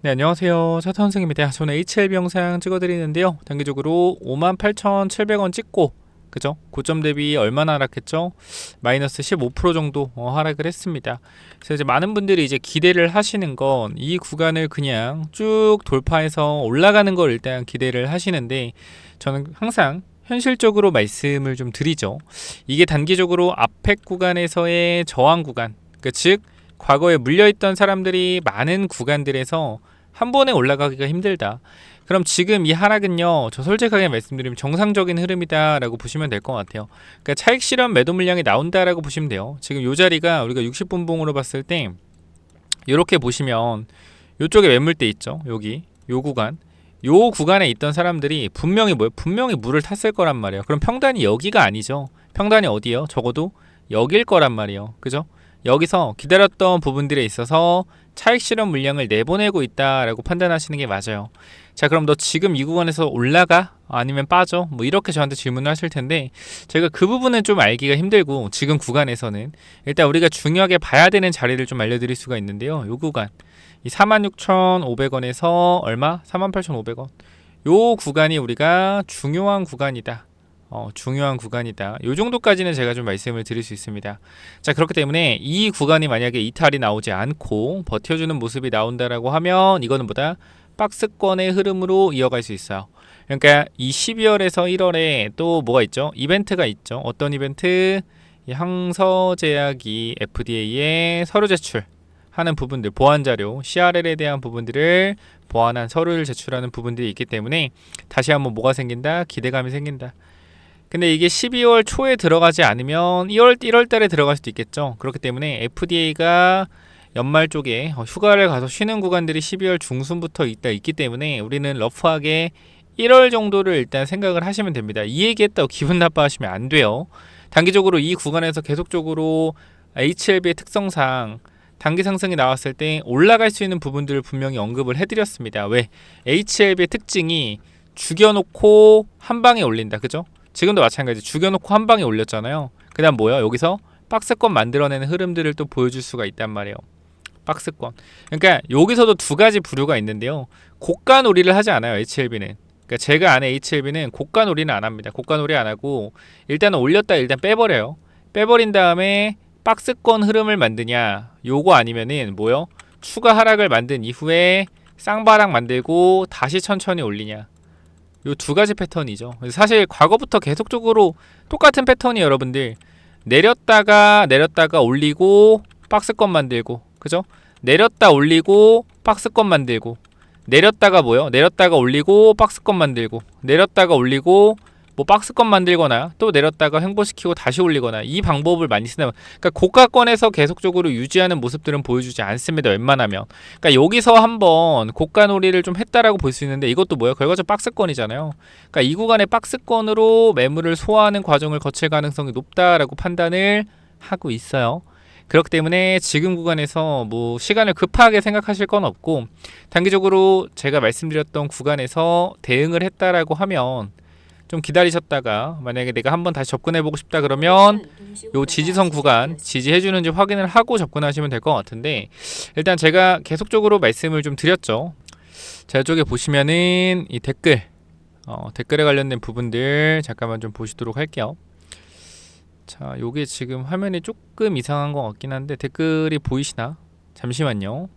네, 안녕하세요. 차탄생입니다. 저는 HLB 영상 찍어드리는데요. 단기적으로 58,700원 찍고, 그죠? 고점 대비 얼마나 하락했죠? 마이너스 15% 정도 어, 하락을 했습니다. 그래서 이제 많은 분들이 이제 기대를 하시는 건 이 구간을 그냥 쭉 돌파해서 올라가는 걸 일단 기대를 하시는데, 저는 항상 현실적으로 말씀을 좀 드리죠. 이게 단기적으로 앞액 구간에서의 저항 구간, 그 즉, 과거에 물려있던 사람들이 많은 구간들에서 한 번에 올라가기가 힘들다. 그럼 지금 이 하락은요, 저 솔직하게 말씀드리면 정상적인 흐름이다라고 보시면 될 것 같아요. 그러니까 차익 실현 매도 물량이 나온다라고 보시면 돼요. 지금 요 자리가 우리가 60분봉으로 봤을 때 이렇게 보시면 요쪽에 매물대 있죠. 여기 요 구간. 요 구간에 있던 사람들이 분명히 뭐예요? 분명히 물을 탔을 거란 말이에요. 그럼 평단이 여기가 아니죠. 평단이 어디예요? 적어도 여길 거란 말이에요. 그죠? 여기서 기다렸던 부분들에 있어서 차익 실현 물량을 내보내고 있다라고 판단하시는 게 맞아요. 자, 그럼 너 지금 이 구간에서 올라가? 아니면 빠져? 뭐 이렇게 저한테 질문을 하실 텐데 제가 그 부분은 좀 알기가 힘들고 지금 구간에서는 일단 우리가 중요하게 봐야 되는 자리를 좀 알려드릴 수가 있는데요. 요 구간 이 46,500원에서 얼마? 48,500원. 요 구간이 우리가 중요한 구간이다. 어, 중요한 구간이다. 요 정도까지는 제가 좀 말씀을 드릴 수 있습니다. 자, 그렇기 때문에 이 구간이 만약에 이탈이 나오지 않고 버텨주는 모습이 나온다라고 하면 이거는 보다 박스권의 흐름으로 이어갈 수 있어요. 그러니까 이 12월에서 1월에 또 뭐가 있죠? 이벤트가 있죠. 어떤 이벤트? 이 항서제약이 FDA에 서류 제출 하는 부분들, 보안 자료, CRL에 대한 부분들을 보완한 서류를 제출하는 부분들이 있기 때문에 다시 한번 뭐가 생긴다? 기대감이 생긴다. 근데 이게 12월 초에 들어가지 않으면 2월 1월 달에 들어갈 수도 있겠죠. 그렇기 때문에 FDA가 연말 쪽에 어, 휴가를 가서 쉬는 구간들이 12월 중순부터 있다 있기 때문에 우리는 러프하게 1월 정도를 일단 생각을 하시면 됩니다. 이 얘기했다고 기분 나빠하시면 안 돼요. 단기적으로 이 구간에서 계속적으로 HLB의 특성상 단기 상승이 나왔을 때 올라갈 수 있는 부분들을 분명히 언급을 해드렸습니다. 왜? HLB의 특징이 죽여놓고 한 방에 올린다. 그죠? 지금도 마찬가지 죽여놓고 한 방에 올렸잖아요. 그 다음 뭐야? 여기서 박스권 만들어내는 흐름들을 또 보여줄 수가 있단 말이에요. 박스권. 그러니까 여기서도 두 가지 부류가 있는데요. 고가 놀이를 하지 않아요. HLB는. 그러니까 제가 아는 HLB는 고가 놀이는 안 합니다. 고가 놀이 안 하고 일단은 올렸다 일단 빼버려요. 빼버린 다음에 박스권 흐름을 만드냐. 요거 아니면은 뭐요? 추가 하락을 만든 이후에 쌍바락 만들고 다시 천천히 올리냐. 요 두 가지 패턴이죠. 사실 과거부터 계속적으로 똑같은 패턴이 여러분들 내렸다가 내렸다가 올리고 박스권 만들고 그죠? 내렸다 올리고 박스권 만들고 내렸다가 뭐요? 내렸다가 올리고 박스권 만들고 내렸다가 올리고 뭐 박스권 만들거나 또 내렸다가 횡보시키고 다시 올리거나 이 방법을 많이 쓰는 그러니까 고가권에서 계속적으로 유지하는 모습들은 보여주지 않습니다 웬만하면. 그러니까 여기서 한번 고가 놀이를 좀 했다라고 볼 수 있는데 이것도 뭐야 결과적 박스권이잖아요. 그러니까 이 구간의 박스권으로 매물을 소화하는 과정을 거칠 가능성이 높다라고 판단을 하고 있어요. 그렇기 때문에 지금 구간에서 뭐 시간을 급하게 생각하실 건 없고 단기적으로 제가 말씀드렸던 구간에서 대응을 했다라고 하면 좀 기다리셨다가 만약에 내가 한번 다시 접근해 보고 싶다 그러면 요 지지선 구간 지지해 주는지 확인을 하고 접근하시면 될 것 같은데 일단 제가 계속적으로 말씀을 좀 드렸죠. 자, 이쪽에 보시면은 이 댓글 어, 댓글에 관련된 부분들 잠깐만 좀 보시도록 할게요. 자, 요게 지금 화면이 조금 이상한 것 같긴 한데 댓글이 보이시나? 잠시만요.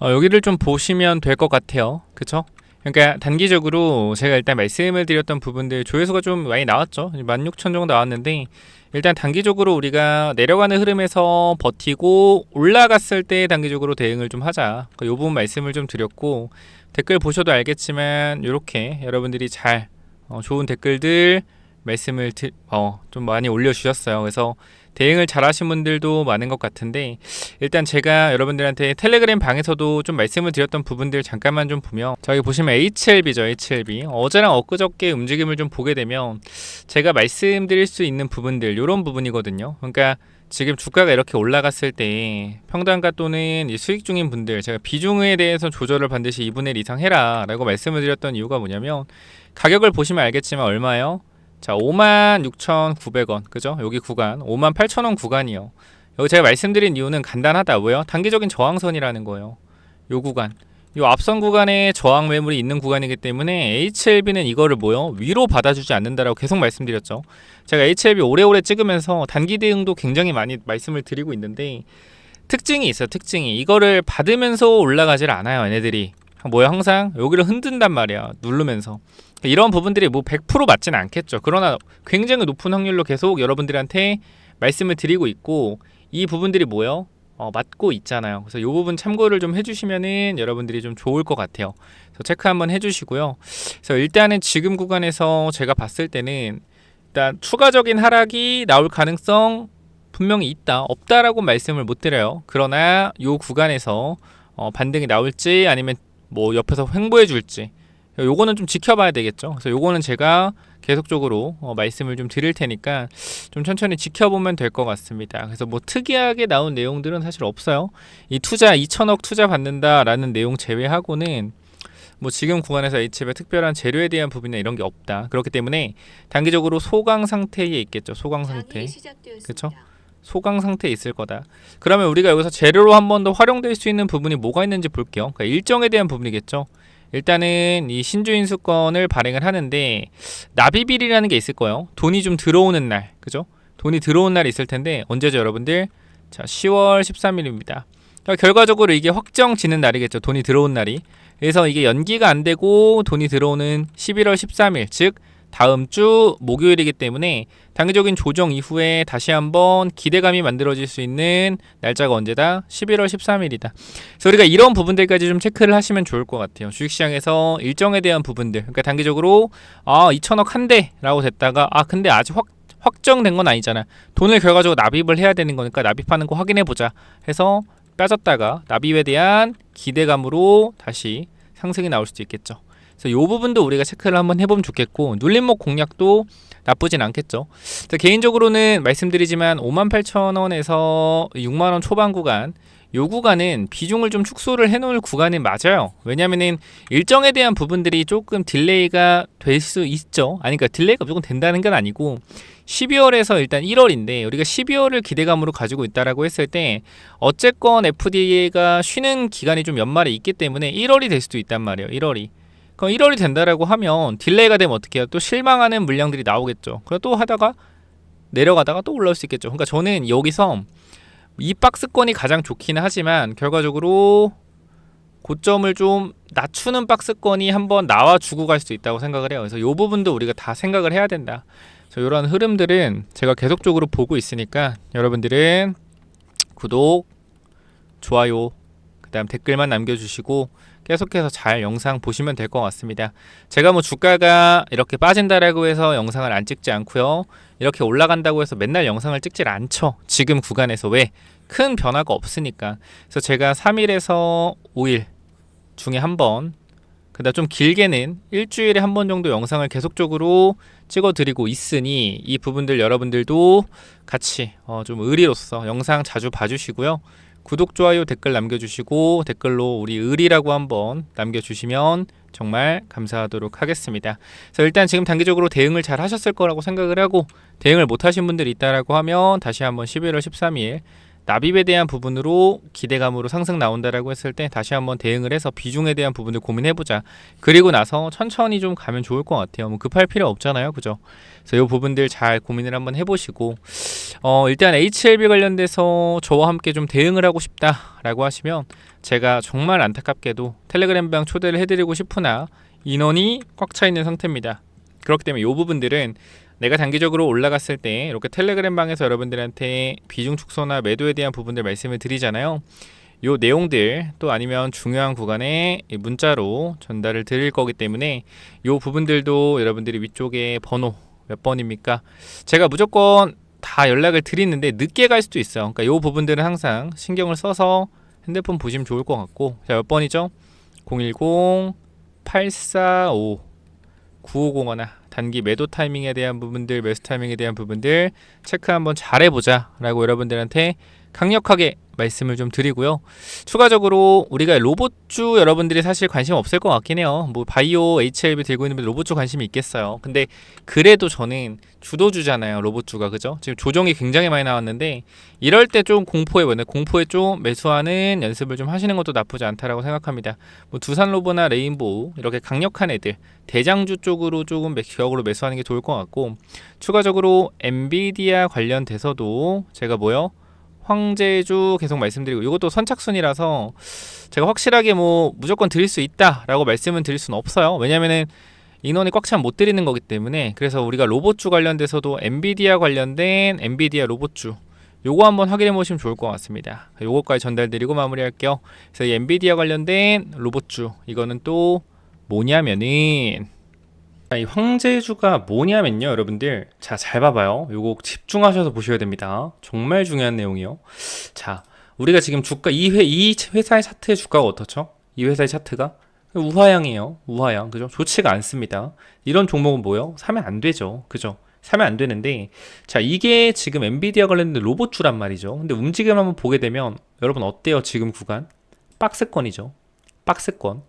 어, 여기를 좀 보시면 될 것 같아요. 그쵸? 그러니까 단기적으로 제가 일단 말씀을 드렸던 부분들 조회수가 좀 많이 나왔죠. 16,000 정도 나왔는데 일단 단기적으로 우리가 내려가는 흐름에서 버티고 올라갔을 때 단기적으로 대응을 좀 하자. 이 부분 말씀을 좀 드렸고 댓글 보셔도 알겠지만 이렇게 여러분들이 잘 어, 좋은 댓글들 말씀을 드, 어, 좀 많이 올려주셨어요. 그래서 대응을 잘 하신 분들도 많은 것 같은데 일단 제가 여러분들한테 텔레그램 방에서도 좀 말씀을 드렸던 부분들 잠깐만 좀 보면 저기 보시면 HLB죠 HLB 어제랑 엊그저께 움직임을 좀 보게 되면 제가 말씀드릴 수 있는 부분들 이런 부분이거든요 그러니까 지금 주가가 이렇게 올라갔을 때 평단가 또는 이 수익 중인 분들 제가 비중에 대해서 조절을 반드시 2분의 1 이상 해라 라고 말씀을 드렸던 이유가 뭐냐면 가격을 보시면 알겠지만 얼마예요? 자, 56,900원. 그죠? 여기 구간. 58,000원 구간이요. 여기 제가 말씀드린 이유는 간단하다. 왜요? 단기적인 저항선이라는 거예요. 요 구간 요 앞선 구간에 저항 매물이 있는 구간이기 때문에 HLB는 이거를 뭐요 위로 받아주지 않는다라고 계속 말씀드렸죠. 제가 HLB 오래오래 찍으면서 단기 대응도 굉장히 많이 말씀을 드리고 있는데 특징이 있어요. 특징이 이거를 받으면서 올라가질 않아요. 얘네들이 뭐야 항상 여기를 흔든단 말이야 누르면서 이런 부분들이 뭐 100% 맞지는 않겠죠. 그러나 굉장히 높은 확률로 계속 여러분들한테 말씀을 드리고 있고 이 부분들이 뭐요? 어, 맞고 있잖아요. 그래서 이 부분 참고를 좀 해주시면은 여러분들이 좀 좋을 것 같아요. 그래서 체크 한번 해주시고요. 그래서 일단은 지금 구간에서 제가 봤을 때는 일단 추가적인 하락이 나올 가능성 분명히 있다. 없다라고 말씀을 못 드려요. 그러나 이 구간에서 어, 반등이 나올지 아니면 뭐 옆에서 횡보해 줄지 요거는 좀 지켜봐야 되겠죠. 그래서 요거는 제가 계속적으로 어, 말씀을 좀 드릴 테니까 좀 천천히 지켜보면 될 것 같습니다. 그래서 뭐 특이하게 나온 내용들은 사실 없어요. 이 투자 2천억 투자 받는다라는 내용 제외하고는 뭐 지금 구간에서 H앱의 특별한 재료에 대한 부분이나 이런 게 없다. 그렇기 때문에 단기적으로 소강 상태에 있겠죠. 소강 상태. 그쵸? 소강 상태에 있을 거다. 그러면 우리가 여기서 재료로 한 번 더 활용될 수 있는 부분이 뭐가 있는지 볼게요. 그러니까 일정에 대한 부분이겠죠. 일단은 이 신주인수권을 발행을 하는데 납입일이라는 게 있을 거예요. 돈이 좀 들어오는 날, 그죠? 돈이 들어온 날이 있을 텐데 언제죠, 여러분들? 자, 10월 13일입니다. 그러니까 결과적으로 이게 확정지는 날이겠죠. 돈이 들어온 날이. 그래서 이게 연기가 안 되고 돈이 들어오는 11월 13일, 즉 다음 주 목요일이기 때문에 단기적인 조정 이후에 다시 한번 기대감이 만들어질 수 있는 날짜가 언제다? 11월 13일이다. 그래서 우리가 이런 부분들까지 좀 체크를 하시면 좋을 것 같아요. 주식시장에서 일정에 대한 부분들, 그러니까 단기적으로 아 2천억 한 대라고 됐다가 아 근데 아직 확 확정된 건 아니잖아. 돈을 결과적으로 납입을 해야 되는 거니까 납입하는 거 확인해 보자. 해서 빠졌다가 납입에 대한 기대감으로 다시 상승이 나올 수도 있겠죠. 그래서 이 부분도 우리가 체크를 한번 해보면 좋겠고 눌림목 공략도 나쁘진 않겠죠. 개인적으로는 말씀드리지만 58,000원에서 6만원 초반 구간 요 구간은 비중을 좀 축소를 해놓을 구간은 맞아요. 왜냐면은 일정에 대한 부분들이 조금 딜레이가 될 수 있죠. 아니, 그러니까 딜레이가 무조건 된다는 건 아니고 12월에서 일단 1월인데 우리가 12월을 기대감으로 가지고 있다라고 했을 때 어쨌건 FDA가 쉬는 기간이 좀 연말에 있기 때문에 1월이 될 수도 있단 말이에요. 1월이. 그럼 1월이 된다라고 하면 딜레이가 되면 어떻게 해요? 또 실망하는 물량들이 나오겠죠. 그럼 또 하다가 내려가다가 또 올라올 수 있겠죠. 그러니까 저는 여기서 이 박스권이 가장 좋기는 하지만 결과적으로 고점을 좀 낮추는 박스권이 한번 나와 주고 갈 수 있다고 생각을 해요. 그래서 이 부분도 우리가 다 생각을 해야 된다. 그래서 이런 흐름들은 제가 계속적으로 보고 있으니까 여러분들은 구독, 좋아요, 그다음 댓글만 남겨주시고 계속해서 잘 영상 보시면 될 것 같습니다. 제가 뭐 주가가 이렇게 빠진다라고 해서 영상을 안 찍지 않고요. 이렇게 올라간다고 해서 맨날 영상을 찍질 않죠. 지금 구간에서 왜? 큰 변화가 없으니까. 그래서 제가 3일에서 5일 중에 한 번, 그다음 좀 길게는 일주일에 한 번 정도 영상을 계속적으로 찍어드리고 있으니 이 부분들 여러분들도 같이 어, 좀 의리로서 영상 자주 봐주시고요. 구독, 좋아요, 댓글 남겨주시고 댓글로 우리 의리라고 한번 남겨주시면 정말 감사하도록 하겠습니다. 그래서 일단 지금 단기적으로 대응을 잘 하셨을 거라고 생각을 하고 대응을 못 하신 분들이 있다라고 하면 다시 한번 11월 13일 납입에 대한 부분으로 기대감으로 상승 나온다라고 했을 때 다시 한번 대응을 해서 비중에 대한 부분을 고민해 보자. 그리고 나서 천천히 좀 가면 좋을 것 같아요. 뭐 급할 필요 없잖아요. 그죠? 그래서 이 부분들 잘 고민을 한번 해 보시고 어, 일단 HLB 관련돼서 저와 함께 좀 대응을 하고 싶다라고 하시면 제가 정말 안타깝게도 텔레그램방 초대를 해 드리고 싶으나 인원이 꽉 차 있는 상태입니다. 그렇기 때문에 이 부분들은 내가 단기적으로 올라갔을 때 이렇게 텔레그램 방에서 여러분들한테 비중 축소나 매도에 대한 부분들 말씀을 드리잖아요. 요 내용들 또 아니면 중요한 구간에 문자로 전달을 드릴 거기 때문에 요 부분들도 여러분들이 위쪽에 번호 몇 번입니까? 제가 무조건 다 연락을 드리는데 늦게 갈 수도 있어요. 그러니까 요 부분들은 항상 신경을 써서 핸드폰 보시면 좋을 것 같고 자 몇 번이죠? 010 845 9501 단기 매도 타이밍에 대한 부분들, 매수 타이밍에 대한 부분들 체크 한번 잘 해보자 라고 여러분들한테 강력하게 말씀을 좀 드리고요. 추가적으로 우리가 로봇주 여러분들이 사실 관심 없을 것 같긴 해요. 뭐 바이오 HLB 들고 있는 로봇주 관심이 있겠어요. 근데 그래도 저는 주도주잖아요. 로봇주가 그죠? 지금 조정이 굉장히 많이 나왔는데 이럴 때 좀 공포에 보내 공포에 좀 매수하는 연습을 좀 하시는 것도 나쁘지 않다라고 생각합니다. 뭐 두산 로보나 레인보우 이렇게 강력한 애들 대장주 쪽으로 조금 매- 격으로 매수하는 게 좋을 것 같고 추가적으로 엔비디아 관련돼서도 제가 뭐요? 황제주 계속 말씀드리고 이것도 선착순이라서 제가 확실하게 뭐 무조건 드릴 수 있다라고 말씀은 드릴 수는 없어요. 왜냐면은 인원이 꽉 차면 못 드리는 거기 때문에 그래서 우리가 로봇주 관련돼서도 엔비디아 관련된 엔비디아 로봇주 요거 한번 확인해 보시면 좋을 것 같습니다. 요거까지 전달드리고 마무리할게요. 그래서 이 엔비디아 관련된 로봇주 이거는 또 뭐냐면은 자, 이 황제주가 뭐냐면요, 여러분들. 자, 잘 봐봐요. 요거 집중하셔서 보셔야 됩니다. 정말 중요한 내용이요. 자, 우리가 지금 주가 이 회 이 회사의 차트의 주가가 어떻죠? 이 회사의 차트가 우하향이에요. 우하향. 그죠? 좋지가 않습니다. 이런 종목은 뭐예요? 사면 안 되죠. 그죠? 사면 안 되는데 자, 이게 지금 엔비디아 관련된 로봇주란 말이죠. 근데 움직임 한번 보게 되면 여러분 어때요? 지금 구간? 박스권이죠. 박스권.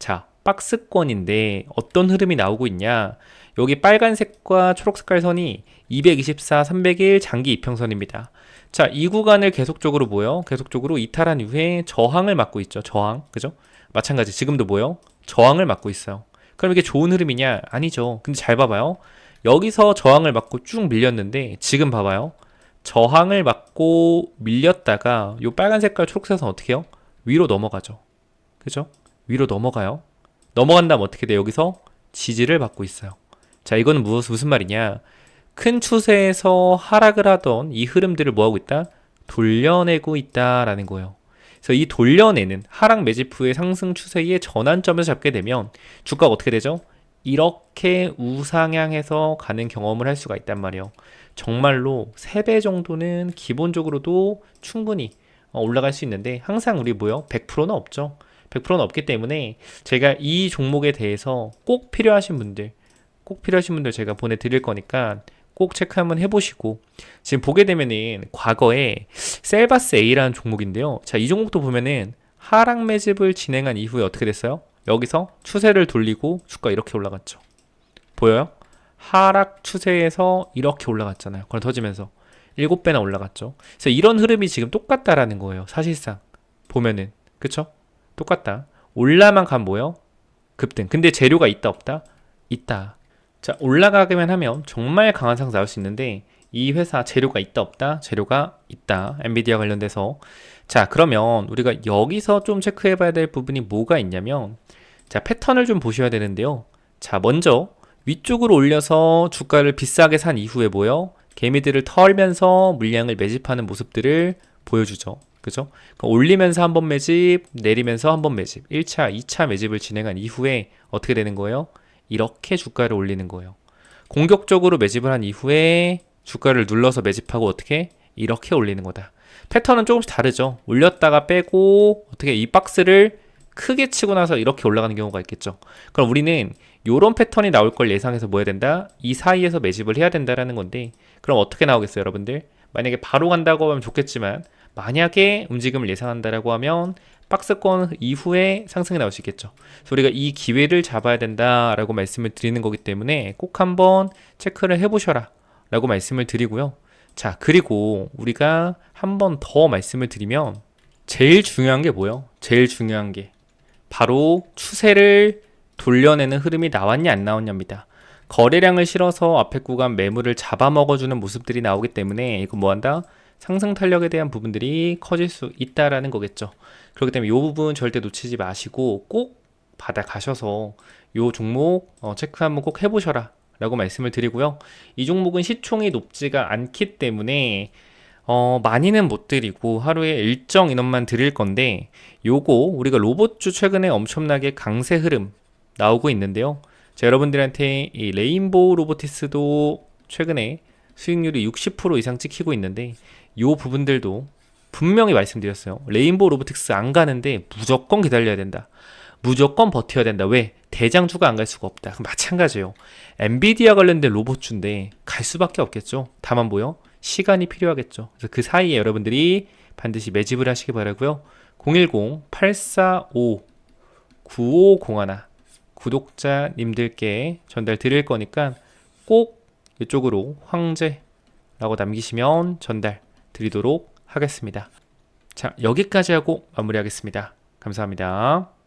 자, 박스권인데 어떤 흐름이 나오고 있냐? 여기 빨간색과 초록색깔 선이 224, 301 장기 이평선입니다. 자, 이 구간을 계속적으로 뭐요? 계속적으로 이탈한 이후에 저항을 맞고 있죠. 저항. 그죠? 마찬가지. 지금도 뭐요? 저항을 맞고 있어요. 그럼 이게 좋은 흐름이냐? 아니죠. 근데 잘 봐봐요. 여기서 저항을 맞고 쭉 밀렸는데 지금 봐봐요. 저항을 맞고 밀렸다가 요 빨간 색깔 초록색 선 어떻게 해요? 위로 넘어가죠. 그죠? 위로 넘어가요. 넘어간다면 어떻게 돼? 여기서 지지를 받고 있어요. 자, 이거는 무슨, 무슨 말이냐? 큰 추세에서 하락을 하던 이 흐름들을 뭐하고 있다? 돌려내고 있다라는 거예요. 그래서 이 돌려내는 하락 매집 후의 상승 추세의 전환점에서 잡게 되면 주가가 어떻게 되죠? 이렇게 우상향해서 가는 경험을 할 수가 있단 말이에요. 정말로 3배 정도는 기본적으로도 충분히 어, 올라갈 수 있는데 항상 우리 뭐요? 100%는 없죠. 100%는 없기 때문에 제가 이 종목에 대해서 꼭 필요하신 분들, 꼭 필요하신 분들 제가 보내드릴 거니까 꼭 체크 한번 해보시고 지금 보게 되면은 과거에 셀바스 A라는 종목인데요. 자, 이 종목도 보면은 하락 매집을 진행한 이후에 어떻게 됐어요? 여기서 추세를 돌리고 주가 이렇게 올라갔죠. 보여요? 하락 추세에서 이렇게 올라갔잖아요. 그걸 터지면서 7배나 올라갔죠. 그래서 이런 흐름이 지금 똑같다라는 거예요. 사실상 보면은 그쵸? 똑같다. 올라만 가면 뭐요? 급등. 근데 재료가 있다 없다? 있다. 자 올라가기만 하면 정말 강한 상승 나올 수 있는데 이 회사 재료가 있다 없다? 재료가 있다. 엔비디아 관련돼서 자 그러면 우리가 여기서 좀 체크해봐야 될 부분이 뭐가 있냐면 자 패턴을 좀 보셔야 되는데요. 자 먼저 위쪽으로 올려서 주가를 비싸게 산 이후에 뭐요? 개미들을 털면서 물량을 매집하는 모습들을 보여주죠. 그죠? 그러니까 올리면서 한 번 매집, 내리면서 한 번 매집, 1차, 2차 매집을 진행한 이후에 어떻게 되는 거예요? 이렇게 주가를 올리는 거예요. 공격적으로 매집을 한 이후에 주가를 눌러서 매집하고 어떻게? 이렇게 올리는 거다. 패턴은 조금씩 다르죠. 올렸다가 빼고 어떻게 이 박스를 크게 치고 나서 이렇게 올라가는 경우가 있겠죠. 그럼 우리는 이런 패턴이 나올 걸 예상해서 뭐 해야 된다? 이 사이에서 매집을 해야 된다라는 건데 그럼 어떻게 나오겠어요, 여러분들? 만약에 바로 간다고 하면 좋겠지만 만약에 움직임을 예상한다라고 하면 박스권 이후에 상승이 나올 수 있겠죠. 그래서 우리가 이 기회를 잡아야 된다라고 말씀을 드리는 거기 때문에 꼭 한번 체크를 해보셔라 라고 말씀을 드리고요. 자, 그리고 우리가 한 번 더 말씀을 드리면 제일 중요한 게 뭐예요? 제일 중요한 게 바로 추세를 돌려내는 흐름이 나왔냐 안 나왔냐입니다. 거래량을 실어서 앞에 구간 매물을 잡아먹어주는 모습들이 나오기 때문에 이거 뭐한다? 상승 탄력에 대한 부분들이 커질 수 있다라는 거겠죠. 그렇기 때문에 이 부분 절대 놓치지 마시고 꼭 받아 가셔서 이 종목 어, 체크 한번 꼭 해보셔라 라고 말씀을 드리고요. 이 종목은 시총이 높지가 않기 때문에 어, 많이는 못 드리고 하루에 일정 인원만 드릴 건데 요거 우리가 로봇주 최근에 엄청나게 강세 흐름 나오고 있는데요. 자, 여러분들한테 이 레인보우 로보티스도 최근에 수익률이 60% 이상 찍히고 있는데 요 부분들도 분명히 말씀드렸어요. 레인보우 로보틱스 안 가는데 무조건 기다려야 된다. 무조건 버텨야 된다. 왜? 대장주가 안 갈 수가 없다. 마찬가지예요. 엔비디아 관련된 로봇주인데 갈 수밖에 없겠죠. 다만 뭐요? 시간이 필요하겠죠. 그래서 그 사이에 여러분들이 반드시 매집을 하시기 바라고요. 010-845-9501 구독자님들께 전달 드릴 거니까 꼭 이쪽으로 황제라고 남기시면 전달 드리도록 하겠습니다. 자, 여기까지 하고 마무리하겠습니다. 감사합니다.